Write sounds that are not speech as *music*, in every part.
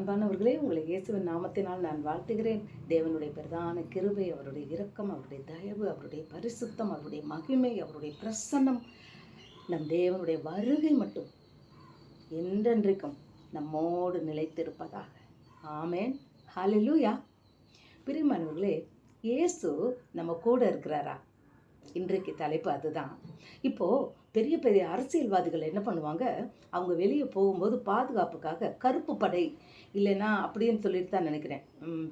அன்பானவர்களே உங்களை இயேசுவின் நாமத்தினால் நான் வாழ்த்துகிறேன். தேவனுடைய பிரதான கிருபை அவருடைய இரக்கம் அவருடைய தயவு அவருடைய பரிசுத்தம் அவருடைய மகிமை அவருடைய பிரசன்னம் நம் தேவனுடைய வருகை மட்டும் என்றென்றைக்கும் நம்மோடு நிலைத்திருப்பதாக. ஆமேன். ஹalleluya. பிரிமானவர்களே இயேசு நம்ம கூட இருக்கிறாரா? இன்றைக்கு தலைப்பு அதுதான். இப்போது பெரிய பெரிய அரசியல்வாதிகள் என்ன பண்ணுவாங்க? அவங்க வெளியே போகும்போது பாதுகாப்புக்காக கருப்பு படை இல்லைன்னா அப்படின்னு சொல்லிட்டு தான் நினைக்கிறேன்.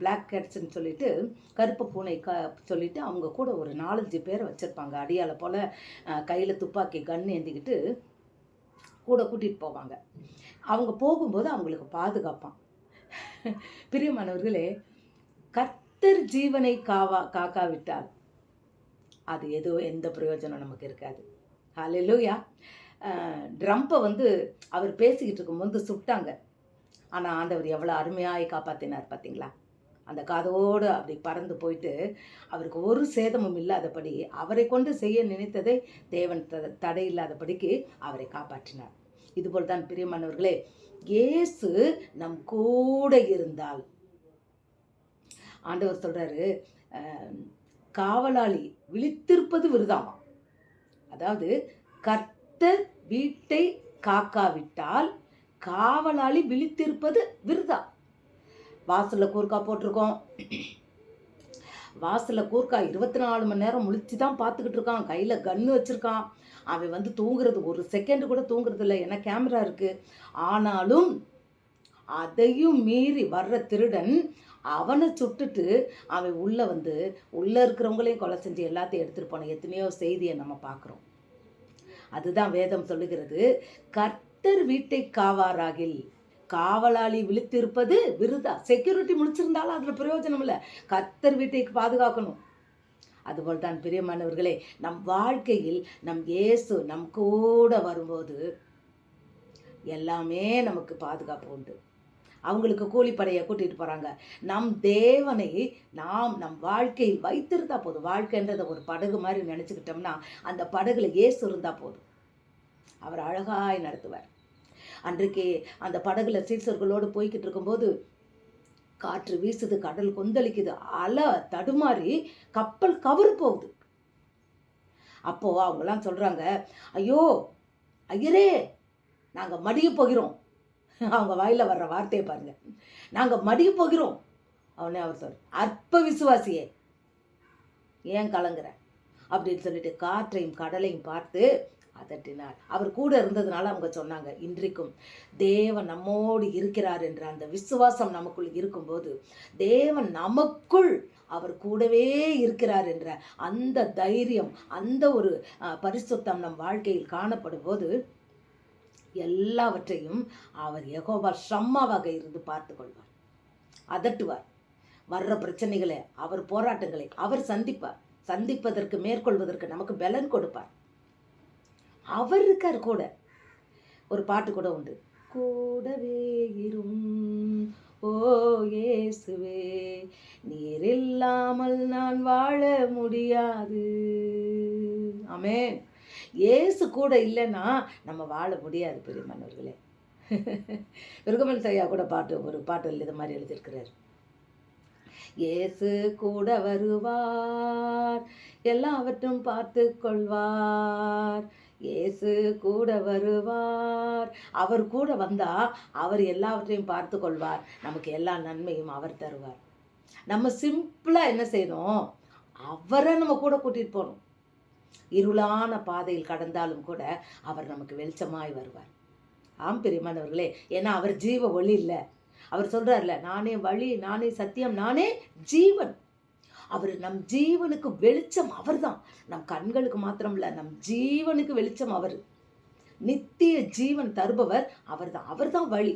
பிளாக் கேட்ஸ்ன்னு சொல்லிட்டு கருப்பு பூனை க சொல்லிட்டு அவங்க கூட ஒரு நாலஞ்சு பேரை வச்சுருப்பாங்க. அடியால போல் கையில் துப்பாக்கி கன் ஏந்திக்கிட்டு கூட கூட்டிகிட்டு போவாங்க. அவங்க போகும்போது அவங்களுக்கு பாதுகாப்பான் பிரியமானவர்களே கர்த்தர் ஜீவனை காவா காக்காவிட்டால் அது ஏதோ எந்த பிரயோஜனம் நமக்கு இருக்காது. ஹலெலூயா ட்ரம்ப்பை வந்து அவர் பேசிக்கிட்டு இருக்கும்போது சுட்டாங்க. ஆனால் ஆண்டவர் எவ்வளோ அருமையாய் காப்பாற்றினார் பார்த்தீங்களா அந்த காதோடு அப்படி பறந்து போயிட்டு அவருக்கு ஒரு சேதமும் இல்லாதபடி அவரை கொண்டு செய்ய நினைத்ததை தேவன் த தடை இல்லாதபடிக்கு அவரை காப்பாற்றினார். இதுபோல் தான் பிரியமானவர்களே இயேசு நம் கூட இருந்தால். ஆண்டவர் சொல்கிறாரு காவலாளி விழித்திருப்பது விருதாமா அதாவது கர்த்தர் வீட்டை காக்காவிட்டால் காவலாளி விழித்திருப்பது விருதா? வாசலில் கூர்க்கா போட்டிருக்கோம். வாசலில் கூர்க்கா இருபத்தி நாலு மணி நேரம் முழிச்சு தான் பார்த்துக்கிட்டு இருக்கான். கையில் கன்று வச்சுருக்கான். அவன் வந்து தூங்குறது ஒரு செகண்டு கூட தூங்குறது இல்லை. ஏன்னா கேமரா இருக்குது ஆனாலும் அதையும் மீறி வர்ற திருடன் அவனை சுட்டுட்டு அவன் உள்ளே வந்து உள்ளே இருக்கிறவங்களையும் கொலை செஞ்சு எல்லாத்தையும் எடுத்துகிட்டு போன எத்தனையோ செய்தியை நம்ம பார்க்குறோம். அதுதான் வேதம் சொல்லுகிறது கர்த்தர் வீட்டை காவாராகில் காவலாளி விழித்திருப்பது விருதா? செக்யூரிட்டி முடிச்சிருந்தாலும் அதில் பிரயோஜனம் இல்லை. கர்த்தர் வீட்டை பாதுகாக்கணும். அதுபோல் தான் பிரியமானவர்களே நம் வாழ்க்கையில் நம் இயேசு நம் கூட வரும்போது எல்லாமே நமக்கு பாதுகாப்பு உண்டு. அவங்களுக்கு கூலிப்படையை கூட்டிகிட்டு போகிறாங்க நம் தேவனை நாம் நம் வாழ்க்கையில் வைத்திருந்தால் போதும். வாழ்க்கைன்றதை ஒரு படகு மாதிரி நினச்சிக்கிட்டோம்னா அந்த படகுல ஏசு இருந்தால் போதும். அவர் அழகாய் நடத்துவார். அன்றைக்கு அந்த படகுல சீசர்களோடு போய்கிட்டு இருக்கும்போது காற்று வீசுது கடல் கொந்தளிக்குது அலை தடுமாறி கப்பல் கவர் போகுது. அப்போது அவங்களாம் சொல்கிறாங்க ஐயோ ஐயரே நாங்கள் மடிய போகிறோம். அவங்க வாயில் வர்ற வார்த்தையை பாருங்க. நாங்கள் மடிய போகிறோம் அவனே அவர் சொல் அற்ப விசுவாசியே ஏன் கலங்குற? அப்படின்னு சொல்லிட்டு காற்றையும் கடலையும் பார்த்து அதட்டினார். அவர் கூட இருந்ததுனால அவங்க சொன்னாங்க இன்றைக்கும் தேவன் நம்மோடு இருக்கிறார் என்ற அந்த விசுவாசம் நமக்குள் இருக்கும்போது தேவன் நமக்குள் அவர் கூடவே இருக்கிறார் என்ற அந்த தைரியம் அந்த ஒரு பரிசுத்தம் நம் வாழ்க்கையில் காணப்படும் போது எல்லாவற்றையும் அவர் எகோபார் சம்மாவாக இருந்து பார்த்து கொள்வார் அதட்டுவார். வர்ற பிரச்சனைகளை அவர் போராட்டங்களை அவர் சந்திப்பார். சந்திப்பதற்கு மேற்கொள்வதற்கு நமக்கு பலன் கொடுப்பார். அவர் இருக்கார் கூட. ஒரு பாட்டு கூட உண்டு. கூடவே இரும். ஓ இயேசுவே நீர் இல்லாமல் நான் வாழ முடியாது. அமேன் ஏசு கூட இல்லைன்னா நம்ம வாழ முடியாது பெரியமானவர்களே விருகமன் *laughs* சையா கூட பாட்டு ஒரு பாட்டு இது மாதிரி எழுதியிருக்கிறார். இயேசு கூட வருவார் எல்லாவற்றும் பார்த்து கொள்வார் இயேசு கூட வருவார். அவர் கூட வந்தா அவர் எல்லாவற்றையும் பார்த்து கொள்வார் நமக்கு எல்லா நன்மையும் அவர் தருவார். நம்ம சிம்பிளாக என்ன செய்யணும்? அவரை நம்ம கூட கூட்டிகிட்டு போகணும். இருளான பாதையில் கடந்தாலும் கூட அவர் நமக்கு வெளிச்சமாய் வருவார். ஆம் பெரியமானவர்களே ஏன்னா அவர் ஜீவ ஒளி இல்லை. அவர் சொல்கிறார்ல நானே வழி நானே சத்தியம் நானே ஜீவன். அவர் நம் ஜீவனுக்கு வெளிச்சம் அவர் தான் நம் கண்களுக்கு மாத்திரம் இல்லை நம் ஜீவனுக்கு வெளிச்சம் அவர். நித்திய ஜீவன் தருபவர் அவர் தான் அவர் தான் வழி.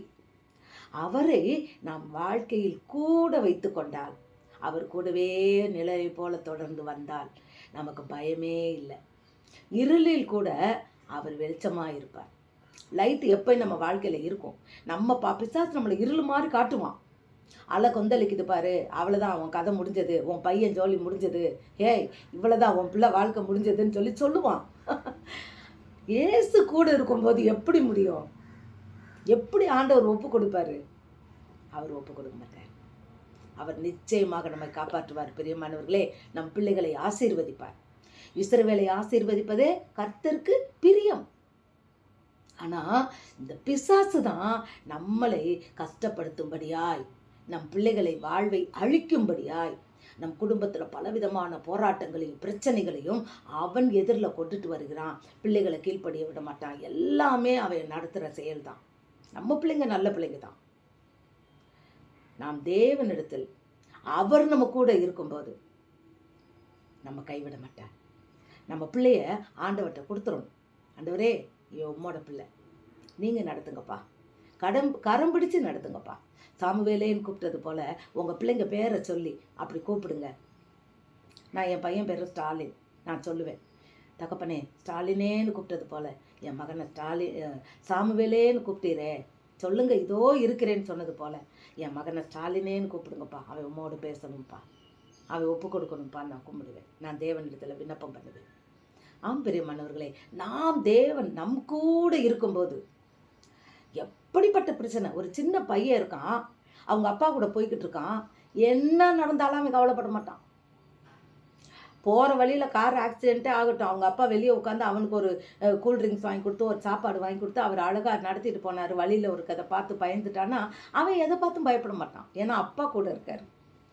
அவரை நாம் வாழ்க்கையில் கூட வைத்து கொண்டால் அவர் கூடவே நிலை போல தொடர்ந்து வந்தால் நமக்கு பயமே இல்லை. இருளில் கூட அவர் வெளிச்சமாக இருப்பார். லைட் எப்போ நம்ம வாழ்க்கையில் இருக்கும். நம்ம பா பிசாசு நம்மளை இருள் மாதிரி காட்டுவான். அலை கொந்தளிக்குது பாரு அவ்வளோதான் உன் கதை முடிஞ்சது உன் பையன் ஜோலி முடிஞ்சது ஏய் இவ்வளோதான் உன் பிள்ளை வாழ்க்கை முடிஞ்சதுன்னு சொல்லி சொல்லுவான். ஏசு கூட இருக்கும்போது எப்படி முடியும்? எப்படி ஆண்டவர் ஒப்பு கொடுப்பாரு? அவர் ஒப்பு கொடுக்க மாட்டார். அவர் நிச்சயமாக நம்மை காப்பாற்றுவார் பிரியமானவர்களே. நம் பிள்ளைகளை ஆசீர்வதிப்பார். இஸ்ரவேலை ஆசீர்வதிப்பதே கர்த்தருக்கு பிரியம். ஆனால் இந்த பிசாசு தான் நம்மளை கஷ்டப்படுத்தும்படியாய் நம் பிள்ளைகளை வாழ்வை அழிக்கும்படியாய் நம் குடும்பத்தில் பலவிதமான போராட்டங்களையும் பிரச்சனைகளையும் அவன் எதிரில் கொண்டுட்டு வருகிறான். பிள்ளைகளை கீழ்ப்படிய விட மாட்டான். எல்லாமே அவன் நடத்துகிற செயல் தான் நம்ம பிள்ளைங்க நல்ல பிள்ளைங்க தான். நாம் தேவனிடத்தில் அவர் நம்ம கூட இருக்கும்போது நம்ம கைவிட மாட்டார். நம்ம பிள்ளைய ஆண்டவர்கிட்ட கொடுத்துரும் ஆண்டவரே ஐயோ உம்மோட பிள்ளை. நீங்கள் நடத்துங்கப்பா. கடம் கரம் பிடிச்சு நடத்துங்கப்பா. சாமுவேலேன்னு கூப்பிட்டது போல் உங்கள் பிள்ளைங்க பேரை சொல்லி அப்படி கூப்பிடுங்க. நான் என் பையன் பேர் ஸ்டாலின். நான் சொல்லுவேன். தகப்பனே ஸ்டாலினேன்னு கூப்பிட்டது போல் என் மகனை ஸ்டாலின் சாமுவேலேன்னு கூப்பிட்டீரே. சொல்லுங்க இதோ இருக்கிறேன்னு சொன்னது போல். என் மகனை ஸ்டாலினேன்னு கூப்பிடுங்கப்பா. அவன் உம்மோடு பேசணும்ப்பா. அவன் ஒப்பு கொடுக்கணும்ப்பா நான் கும்பிடுவேன். நான் தேவனிடத்தில் விண்ணப்பம் பண்ணுவேன். ஆம் பெரியமானவர்களே நாம் தேவன் நம் கூட இருக்கும்போது எப்படிப்பட்ட பிரச்சனை? ஒரு சின்ன பையன் இருக்கான். அவங்க அப்பா கூட போய்கிட்டு இருக்கான். என்ன நடந்தாலும் அவன் கவலைப்பட மாட்டான். போகிற வழியில் கார் ஆக்சிடென்ட்டே ஆகட்டும். அவங்க அப்பா வெளியே உட்காந்து அவனுக்கு ஒரு கூல் ட்ரிங்க்ஸ் வாங்கி கொடுத்து ஒரு சாப்பாடு வாங்கி கொடுத்து அவர் அழகாக நடத்திட்டு போனார். வழியில் ஒரு கதை பார்த்து பயந்துட்டான்னா அவன் எதை பார்த்தும் பயப்பட மாட்டான். ஏன்னா அப்பா கூட இருக்கார்.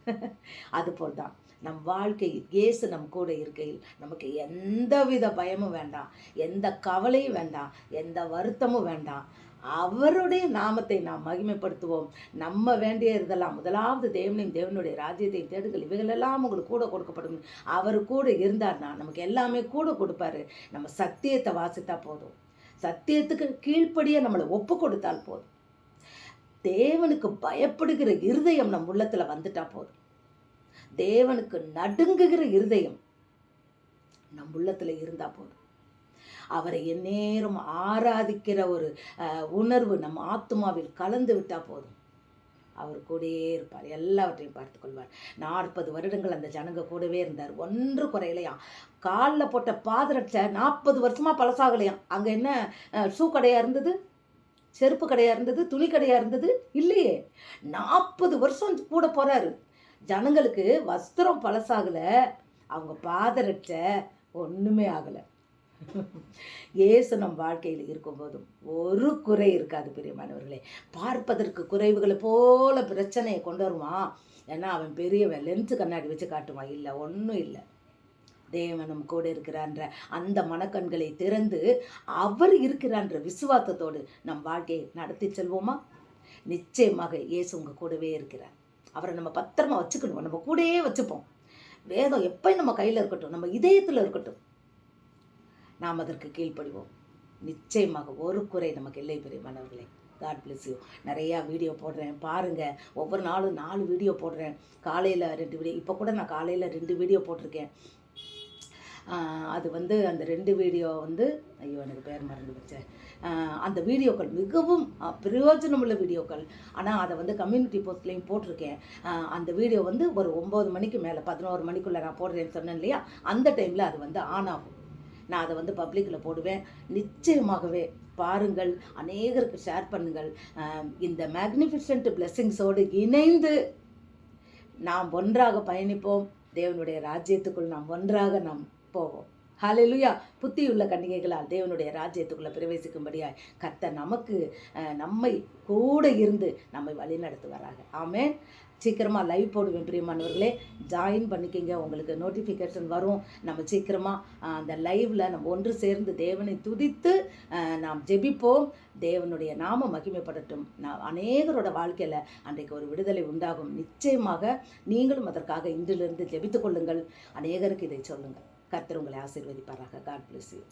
*laughs* அதுபோல் தான் நம் வாழ்க்கையில் இயேசு நம் கூட இருக்கையில் நமக்கு எந்த வித பயமும் வேண்டாம். எந்த கவலையும் வேண்டாம். எந்த வருத்தமும் வேண்டாம். அவருடைய நாமத்தை நாம் மகிமைப்படுத்துவோம். நம்ம வேண்டிய இதெல்லாம் முதலாவது தேவனையும் தேவனுடைய ராஜ்யத்தையும் தேடுங்கள் இவைகளெல்லாம் உங்களுக்கு கூட கொடுக்கப்படும். அவர் கூட இருந்தார்னா நமக்கு எல்லாமே கூட கொடுப்பாரு. நம்ம சத்தியத்தை வாசித்தா போதும். சத்தியத்துக்கு கீழ்ப்படியே நம்மளை ஒப்பு கொடுத்தால் போதும். தேவனுக்கு பயப்படுகிற இருதயம் நம் உள்ளத்தில் வந்துட்டா போதும். தேவனுக்கு நடுங்குகிற இருதயம் நம் உள்ளத்தில் இருந்தால் போதும். அவரை எந்நேரம் ஆராதிக்கிற ஒரு உணர்வு நம் ஆத்மாவில் கலந்து விட்டால் போதும். அவர் கூடயே இருப்பார். எல்லாவற்றையும் பார்த்துக்கொள்வார் நாற்பது வருடங்கள் அந்த ஜனங்க கூடவே இருந்தார். ஒன்று குறையலையாம் காலில் போட்ட பாதரட்சை நாற்பது வருஷமாக பழசாகலையாம் அங்கே என்ன ஷூ கடையாக இருந்தது? செருப்பு கடையாக இருந்தது? துணி கடையாக இருந்தது? இல்லையே. நாற்பது வருஷம் கூட போகிறாரு ஜனங்களுக்கு வஸ்திரம் பழசாகலை. அவங்க பாதரட்சை ஒன்றுமே ஆகலை. *laughs* இயேசு நம் வாழ்க்கையில் இருக்கும்போதும் ஒரு குறை இருக்காது பிரியமானவர்களே. பார்ப்பதற்கு குறைவுகளை போல பிரச்சனையை கொண்டு வருவான் ஏன்னா அவன் பெரியவன் லென்ஸு கண்ணாடி வச்சு காட்டுவான். இல்லை ஒன்றும் இல்லை. தேவனும் கூட இருக்கிறான்ற அந்த மனக்கண்களை திறந்து அவர் இருக்கிறான்ற விசுவாசத்தோடு நம் வாழ்க்கையை நடத்தி செல்வோமா? நிச்சயமாக இயேசு உங்கள் கூடவே இருக்கிறார். அவரை நம்ம பத்திரமா வச்சுக்கணும். நம்ம கூடயே வச்சுப்போம். வேதம் எப்போ நம்ம கையில் இருக்கட்டும். நம்ம இதயத்தில் இருக்கட்டும். நாம் அதற்கு கீழ்ப்படிவோம். நிச்சயமாக ஒரு குறை நமக்கு இல்லை பெரியமானவர்களே காட் பிளஸ் யூ நிறையா வீடியோ போடுறேன். பாருங்கள் ஒவ்வொரு நாளும் நாலு வீடியோ போடுறேன். காலையில் ரெண்டு வீடியோ இப்போ கூட நான் காலையில் ரெண்டு வீடியோ போட்டிருக்கேன். அது வந்து அந்த ரெண்டு வீடியோ வந்து ஐயோ எனக்கு பேர் மறந்து வச்சேன் அந்த வீடியோக்கள் மிகவும் பிரயோஜனமுள்ள வீடியோக்கள் ஆனால் அதை வந்து கம்யூனிட்டி போஸ்ட்லேயும் போட்டிருக்கேன். அந்த வீடியோ வந்து ஒரு ஒம்பது மணிக்கு மேலே பதினோரு மணிக்குள்ளே நான் போடுறேன்னு சொன்னேன் இல்லையா? அந்த டைமில் அது வந்து ஆன் ஆகும். நான் அதை வந்து பப்ளிக்கில் போடுவேன். நிச்சயமாகவே பாருங்கள் அநேகருக்கு ஷேர் பண்ணுங்கள். இந்த மேக்னிஃபிசன்ட் பிளெஸ்ஸிங்ஸோடு இணைந்து நாம் ஒன்றாக பயணிப்போம். தேவனுடைய ராஜ்யத்துக்குள் நாம் ஒன்றாக நாம் போவோம். ஹலெலுயா புத்தியுள்ள கன்னிகைகளால் தேவனுடைய ராஜ்யத்துக்குள்ளே பிரவேசிக்கும்படியாய் கத்த நமக்கு நம்மை கூட இருந்து நம்மை வழி நடத்துவாராக ஆமென் சீக்கிரமாக லைவ் போடுவேன் பிரியமானவர்களே. ஜாயின் பண்ணிக்கிங்க. உங்களுக்கு நோட்டிஃபிகேஷன் வரும். நம்ம சீக்கிரமாக அந்த லைவில் நம்ம ஒன்று சேர்ந்து தேவனை துதித்து நாம் ஜெபிப்போம். தேவனுடைய நாம மகிமைப்படட்டும். நான் அநேகரோட வாழ்க்கையில் அன்றைக்கு ஒரு விடுதலை உண்டாகும். நிச்சயமாக நீங்களும் அதற்காக இன்றிலிருந்து ஜெபித்துக்கொள்ளுங்கள் அநேகருக்கு இதை சொல்லுங்கள். கர்த்தர் உங்களை ஆசீர்வதிப்பாராக. God bless you